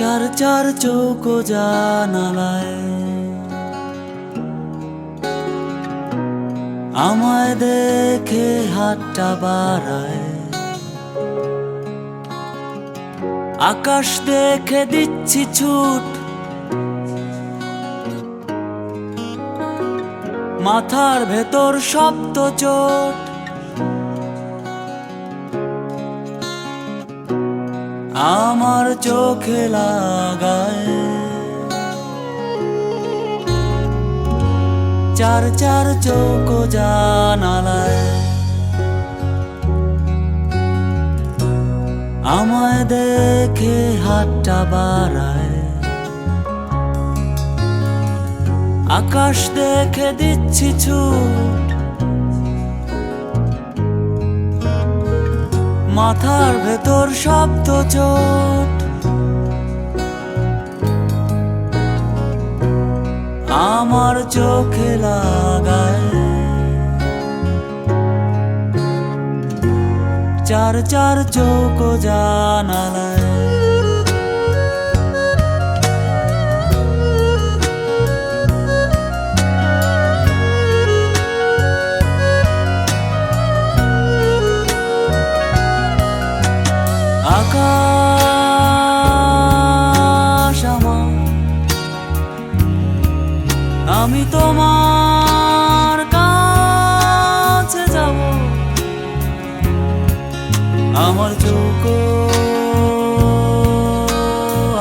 চার চৌকো জানালায়। আমায় দেখে হাতটা বাড়ায়। আকাশ দেখে দিচ্ছি ছুট। মাথার ভেতর শব্দ চোট। আমার চোখে লাগায়। চার চার চৌকো জানালায়। আমায় দেখে হাতটা বাড়ায়। আকাশ দেখে দিচ্ছি ছুট মাথার ভেতর শব্দ চোট। আমার চোখে লাগায়। চার চার চোখ জানালায়। আকাশ আমার। আমি তোমার কাছে যাব। আমার চোখ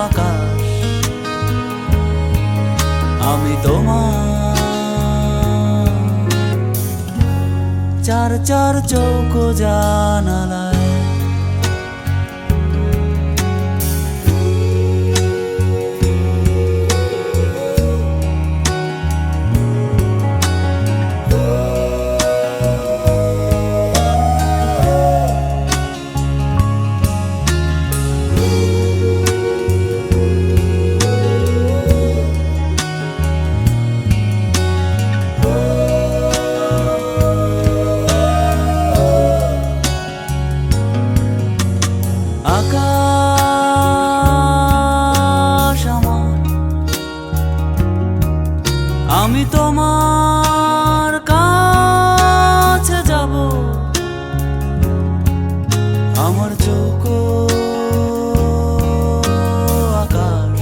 আকাশ। আমি তোমার চার চার চৌকো জানালায় আকাশ আমার। আমি তোমার কাছে যাব। আমার চোখ আকাশ।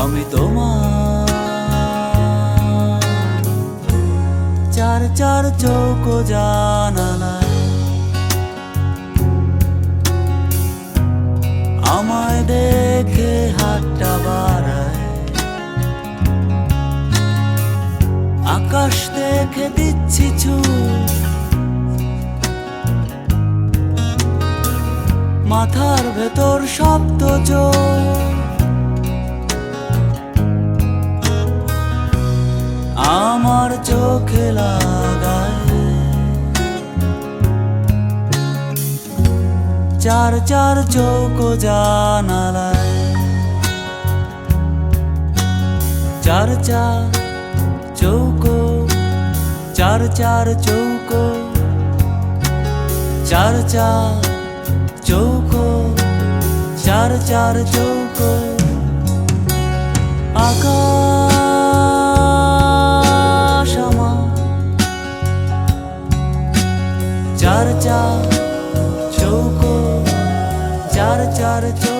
আমি তোমার চার চার চৌক জানালায় আমায় দেখে হাতটা বাড়ায়। আকাশ দেখে দিচ্ছি ছুট মাথার ভেতর শব্দ আমার চোখে লাগায় চার চার চৌকো জানালায়। চার চার চৌকো, চার চার চৌকো, চার চার চৌকো, চার চার চৌকো। আকাশ আমার। চার চার চৌকো। চার চার চৌকো